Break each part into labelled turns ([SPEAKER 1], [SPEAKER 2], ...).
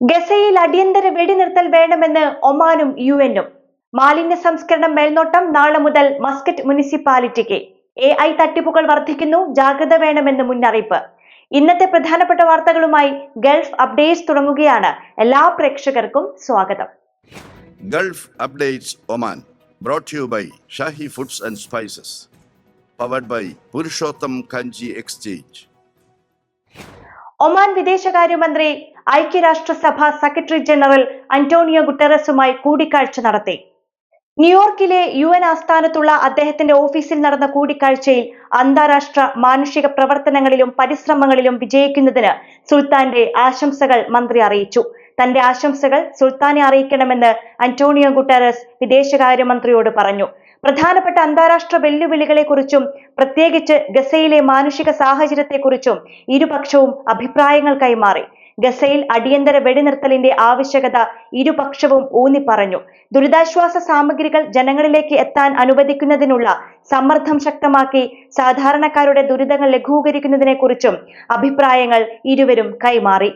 [SPEAKER 1] ഗസയിൽ അടിയന്തര വെടിനിർത്തൽ വേണമെന്ന് ഒമാനും യു എനും മാലിന്യ സംസ്കരണം മേൽനോട്ടം നാളെ മുതൽ മസ്കറ്റ് മുനിസിപ്പാലിറ്റിക്ക്. എ ഐ തട്ടിപ്പുകൾ വർദ്ധിക്കുന്നു ജാഗ്രത വേണമെന്ന് മുന്നറിയിപ്പ്. ഇന്നത്തെ പ്രധാനപ്പെട്ട വാർത്തകളുമായി ഗൾഫ് അപ്ഡേറ്റ്സ് തുടങ്ങുകയാണ്. എല്ലാ പ്രേക്ഷകർക്കും സ്വാഗതം.
[SPEAKER 2] Gulf updates Oman brought you by Shahi foods and spices powered by Purushottam Kanji exchange.
[SPEAKER 1] Oman വിദേശകാര്യമന്ത്രി ഐക്യരാഷ്ട്രസഭ സെക്രട്ടറി ജനറൽ അന്റോണിയോ ഗുട്ടറസുമായി കൂടിക്കാഴ്ച നടത്തി. ന്യൂയോർക്കിലെ യു എൻ ആസ്ഥാനത്തുള്ള അദ്ദേഹത്തിന്റെ ഓഫീസിൽ നടന്ന കൂടിക്കാഴ്ചയിൽ അന്താരാഷ്ട്ര മാനുഷിക പ്രവർത്തനങ്ങളിലും പരിശ്രമങ്ങളിലും വിജയിക്കുന്നതിന് സുൽത്താന്റെ ആശംസകൾ മന്ത്രി അറിയിച്ചു. തന്റെ ആശംസകൾ സുൽത്താനെ അറിയിക്കണമെന്ന് അന്റോണിയോ ഗുട്ടറസ് വിദേശകാര്യമന്ത്രിയോട് പറഞ്ഞു. പ്രധാനപ്പെട്ട അന്താരാഷ്ട്ര വെല്ലുവിളികളെക്കുറിച്ചും പ്രത്യേകിച്ച് ഗസയിലെ മാനുഷിക സാഹചര്യത്തെക്കുറിച്ചും ഇരുപക്ഷവും അഭിപ്രായങ്ങൾ കൈമാറി. ഗസയിൽ അടിയന്തര വെടിനിർത്തലിന്റെ ആവശ്യകത ഇരുപക്ഷവും ഊന്നി പറഞ്ഞു ദുരിതാശ്വാസ സാമഗ്രികൾ ജനങ്ങളിലേക്ക് എത്താൻ അനുവദിക്കുന്നതിനുള്ള സമ്മർദ്ദം ശക്തമാക്കി സാധാരണക്കാരുടെ ദുരിതങ്ങൾ ലഘൂകരിക്കുന്നതിനെക്കുറിച്ചും അഭിപ്രായങ്ങൾ ഇരുവരും കൈമാറി.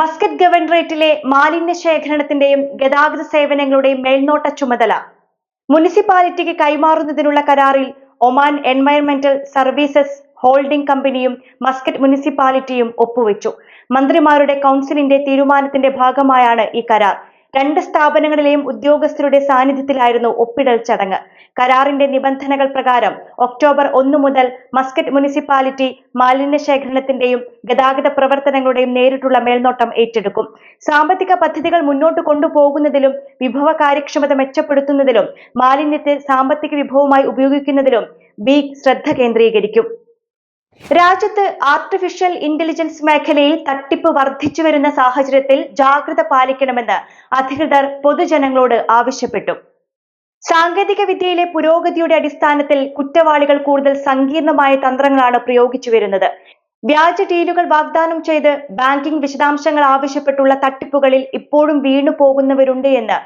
[SPEAKER 1] മസ്കറ്റ് ഗവർണറേറ്റിലെ മാലിന്യ ശേഖരണത്തിന്റെയും ഗതാഗത സേവനങ്ങളുടെയും മേൽനോട്ട ചുമതല മുനിസിപ്പാലിറ്റിക്ക് കൈമാറുന്നതിനുള്ള കരാറിൽ ഒമാൻ എൻവയൺമെന്റൽ സർവീസസ് ഹോൾഡിംഗ് കമ്പനിയും മസ്കറ്റ് മുനിസിപ്പാലിറ്റിയും ഒപ്പുവെച്ചു. മന്ത്രിമാരുടെ കൗൺസിലിന്റെ തീരുമാനത്തിന്റെ ഭാഗമായാണ് ഈ കരാർ. രണ്ട് സ്ഥാപനങ്ങളിലെയും ഉദ്യോഗസ്ഥരുടെ സാന്നിധ്യത്തിലായിരുന്നു ഒപ്പിടൽ ചടങ്ങ്. കരാറിന്റെ നിബന്ധനകൾ പ്രകാരം ഒക്ടോബർ ഒന്ന് മുതൽ മസ്കറ്റ് മുനിസിപ്പാലിറ്റി മാലിന്യ ശേഖരണത്തിന്റെയും ഗതാഗത പ്രവർത്തനങ്ങളുടെയും നേരിട്ടുള്ള മേൽനോട്ടം ഏറ്റെടുക്കും. സാമ്പത്തിക പദ്ധതികൾ മുന്നോട്ട് കൊണ്ടുപോകുന്നതിലും വിഭവ കാര്യക്ഷമത മെച്ചപ്പെടുത്തുന്നതിലും മാലിന്യത്തെ സാമ്പത്തിക വിഭവമായി ഉപയോഗിക്കുന്നതിലും ബീഗ് ശ്രദ്ധ കേന്ദ്രീകരിക്കും. രാജ്യത്ത് ആർട്ടിഫിഷ്യൽ ഇന്റലിജൻസ് മേഖലയിൽ തട്ടിപ്പ് വർദ്ധിച്ചു വരുന്ന സാഹചര്യത്തിൽ ജാഗ്രത പാലിക്കണമെന്ന് അധികൃതർ പൊതുജനങ്ങളോട് ആവശ്യപ്പെട്ടു. സാങ്കേതിക വിദ്യയിലെ പുരോഗതിയുടെ അടിസ്ഥാനത്തിൽ കുറ്റവാളികൾ കൂടുതൽ സങ്കീർണമായ തന്ത്രങ്ങളാണ് പ്രയോഗിച്ചു വരുന്നത്. വ്യാജ ഡീലുകൾ വാഗ്ദാനം ചെയ്ത് ബാങ്കിംഗ് വിശദാംശങ്ങൾ ആവശ്യപ്പെട്ടുള്ള തട്ടിപ്പുകളിൽ ഇപ്പോഴും വീണു പോകുന്നവരുണ്ട് എന്ന്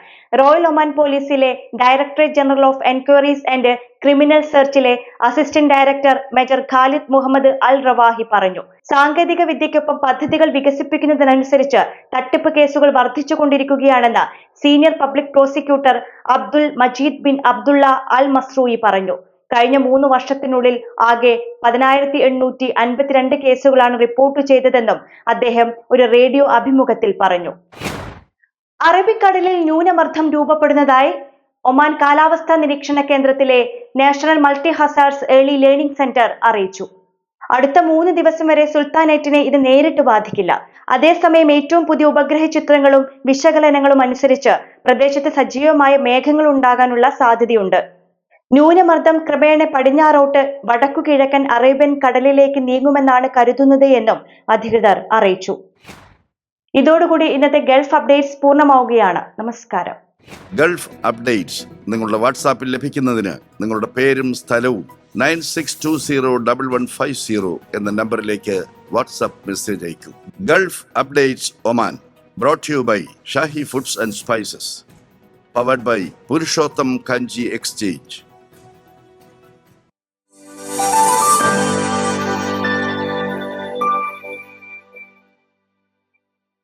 [SPEAKER 1] റോയൽ ഒമാൻ പോലീസിലെ directorate general of enquiries and criminal സെർച്ചിലെ assistant director major Khalid Muhammad Al Rawahi പറഞ്ഞു. സാങ്കേതിക വിദ്യയ്ക്കൊപ്പം പദ്ധതികൾ വികസിപ്പിക്കുന്നതിനനുസരിച്ച് തട്ടിപ്പ് കേസുകൾ വർദ്ധിച്ചുകൊണ്ടിരിക്കുകയാണെന്ന് senior public prosecutor Abdul Majeed bin Abdullah Al Masroori പറഞ്ഞു. കഴിഞ്ഞ മൂന്ന് വർഷത്തിനുള്ളിൽ ആകെ പതിനായിരത്തി എണ്ണൂറ്റി അൻപത്തിരണ്ട് കേസുകളാണ് റിപ്പോർട്ട് ചെയ്തതെന്നും അദ്ദേഹം ഒരു റേഡിയോ അഭിമുഖത്തിൽ പറഞ്ഞു. അറബിക്കടലിൽ ന്യൂനമർദ്ദം രൂപപ്പെടുന്നതായി ഒമാൻ കാലാവസ്ഥാ നിരീക്ഷണ കേന്ദ്രത്തിലെ national multi hazards early learning centre അറിയിച്ചു. അടുത്ത മൂന്ന് ദിവസം വരെ സുൽത്താനേറ്റിനെ ഇത് നേരിട്ട് ബാധിക്കില്ല. അതേസമയം ഏറ്റവും പുതിയ ഉപഗ്രഹ ചിത്രങ്ങളും വിശകലനങ്ങളും അനുസരിച്ച് പ്രദേശത്ത് സജീവമായ മേഘങ്ങൾ ഉണ്ടാകാനുള്ള സാധ്യതയുണ്ട്. ന്യൂനമർദ്ദം ക്രമേണ പടിഞ്ഞാറോട്ട് വടക്കു കിഴക്കൻ അറേബ്യൻ കടലിലേക്ക് നീങ്ങുമെന്നാണ് കരുതുന്നത് എന്നും അധികൃതർ അറിയിച്ചു. ഇതോടുകൂടി ഇന്നത്തെ ഗൾഫ് അപ്ഡേറ്റ്സ് പൂർണമാവുകയാണ്. നമസ്കാരം.
[SPEAKER 2] ഗൾഫ് അപ്ഡേറ്റ്സ് നിങ്ങളുടെ വാട്സാപ്പിൽ ലഭിക്കുന്നതിന് നിങ്ങളുടെ പേരും സ്ഥലവും nine six two zero double one five zero എന്ന നമ്പറിലേക്ക് വാട്സാപ്പ് മെസ്സേജ് അയക്കും. Gulf updates Oman brought you by Shahi foods and spices powered by Purushottam Kanji exchange.